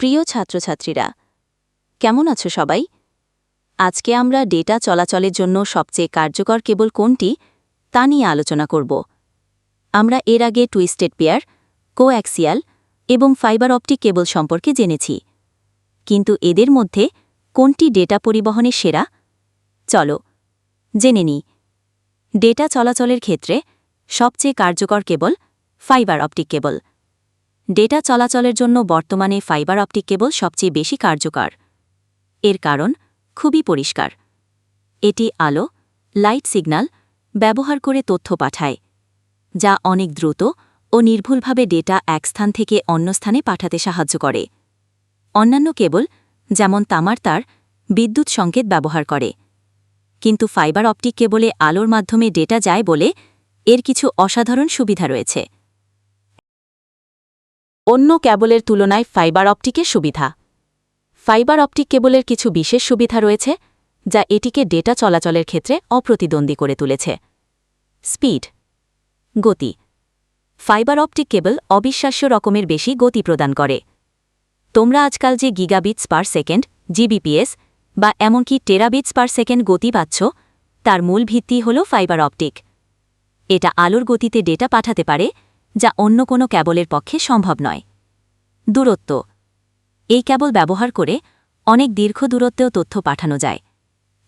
প্রিয় ছাত্রছাত্রীরা, কেমন আছো সবাই? আজকে আমরা ডেটা চলাচলের জন্য সবচেয়ে কার্যকর কেবল কোনটি তা নিয়ে আলোচনা করব। আমরা এর আগে টুইস্টেড পেয়ার, কোঅ্যাক্সিয়াল এবং ফাইবার অপটিক কেবল সম্পর্কে জেনেছি। কিন্তু এদের মধ্যে কোনটি ডেটা পরিবহনে সেরা? চলো, জেনে নিই। ডেটা চলাচলের ক্ষেত্রে সবচেয়ে কার্যকর cable fibre optic cable. Data চলাচলের জন্য বর্তমানে ফাইবার অপটিক কেবল সবচেয়ে বেশি কার্যকর। এর কারণ খুবই পরিষ্কার। এটি আলো, লাইট সিগন্যাল ব্যবহার করে তথ্য পাঠায়, যা অনেক দ্রুত ও নির্ভুলভাবে ডেটা এক স্থান থেকে অন্য স্থানে পাঠাতে সাহায্য করে। অন্যান্য কেবল, যেমন তামার তার, বিদ্যুৎ সংকেত ব্যবহার করে। কিন্তু ফাইবার অপটিক কেবলে আলোর মাধ্যমে ডেটা যায় বলে এর কিছু অসাধারণ সুবিধা রয়েছে। অন্য ক্যাবলের তুলনায় ফাইবার অপটিকের সুবিধা। ফাইবার অপটিক কেবলের কিছু বিশেষ সুবিধা রয়েছে, যা এটিকে ডেটা চলাচলের ক্ষেত্রে অপ্রতিদ্বন্দ্বী করে তুলেছে। স্পিড। গতি। ফাইবার অপটিক কেবল অবিশ্বাস্য রকমের বেশি গতি প্রদান করে। তোমরা আজকাল যে গিগাবিটস পার সেকেন্ড, জিবিপিএস, বা এমনকি টেরাবিটস পার সেকেন্ড গতি পাচ্ছ, তার মূল ভিত্তি হল ফাইবার অপটিক। এটা আলোর গতিতে ডেটা পাঠাতে পারে যা অন্য কোনো ক্যাবলের পক্ষে সম্ভব নয়। দূরত্ব। এই ক্যাবল ব্যবহার করে অনেক দীর্ঘ দূরত্বেও তথ্য পাঠানো যায়।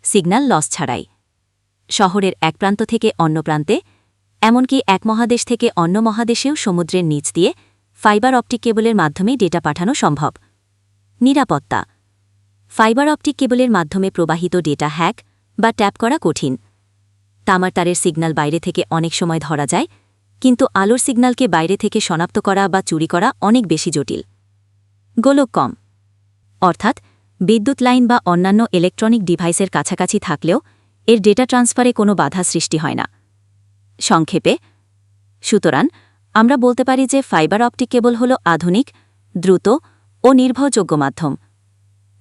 সিগন্যাল লস ছাড়াই। শহরের এক প্রান্ত থেকে অন্য প্রান্তে, এমনকি এক মহাদেশ থেকে অন্য মহাদেশেও সমুদ্রের নিচ দিয়ে ফাইবার অপটিক কেবলের মাধ্যমে ডেটা পাঠানো সম্ভব। নিরাপত্তা। ফাইবার অপটিক কেবলের মাধ্যমে প্রবাহিত ডেটা হ্যাক বা ট্যাপ করা কঠিন। তামার তারের সিগন্যাল বাইরে থেকে অনেক সময় ধরা যায় কিন্তু আলোর সিগন্যালকে বাইরে থেকে শনাক্ত করা বা চুরি করা অনেক বেশি জটিল। গোলক কম। অর্থাৎ, বিদ্যুৎ লাইন বা অন্যান্য ইলেকট্রনিক ডিভাইসের কাছাকাছি থাকলেও এর ডেটা ট্রান্সফারে কোনো বাধা সৃষ্টি হয় না। সংক্ষেপে, সুতরাং, আমরা বলতে পারি যে ফাইবার অপটিক কেবল হল আধুনিক, দ্রুত ও নির্ভরযোগ্য মাধ্যম,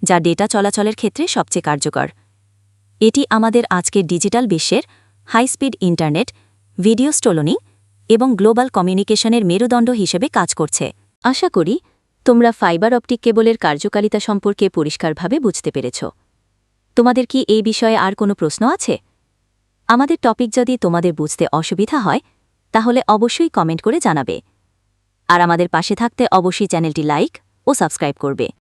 যা ডেটা চলাচলের ক্ষেত্রে সবচেয়ে কার্যকর। এটি আমাদের আজকের ডিজিটাল বিশ্বের হাইস্পিড ইন্টারনেট, ভিডিও স্টোলনিং এবং গ্লোবাল কমিউনিকেশনের মেরুদণ্ড হিসেবে কাজ করছে। আশা করি, তোমরা ফাইবার অপটিক কেবলের কার্যকারিতা সম্পর্কে পরিষ্কারভাবে বুঝতে পেরেছ। তোমাদের কি এই বিষয়ে আর কোনো প্রশ্ন আছে? আমাদের টপিক যদি তোমাদের বুঝতে অসুবিধা হয়, তাহলে অবশ্যই কমেন্ট করে জানাবে। আর আমাদের পাশে থাকতে অবশ্যই চ্যানেলটি লাইক ও সাবস্ক্রাইব করবে।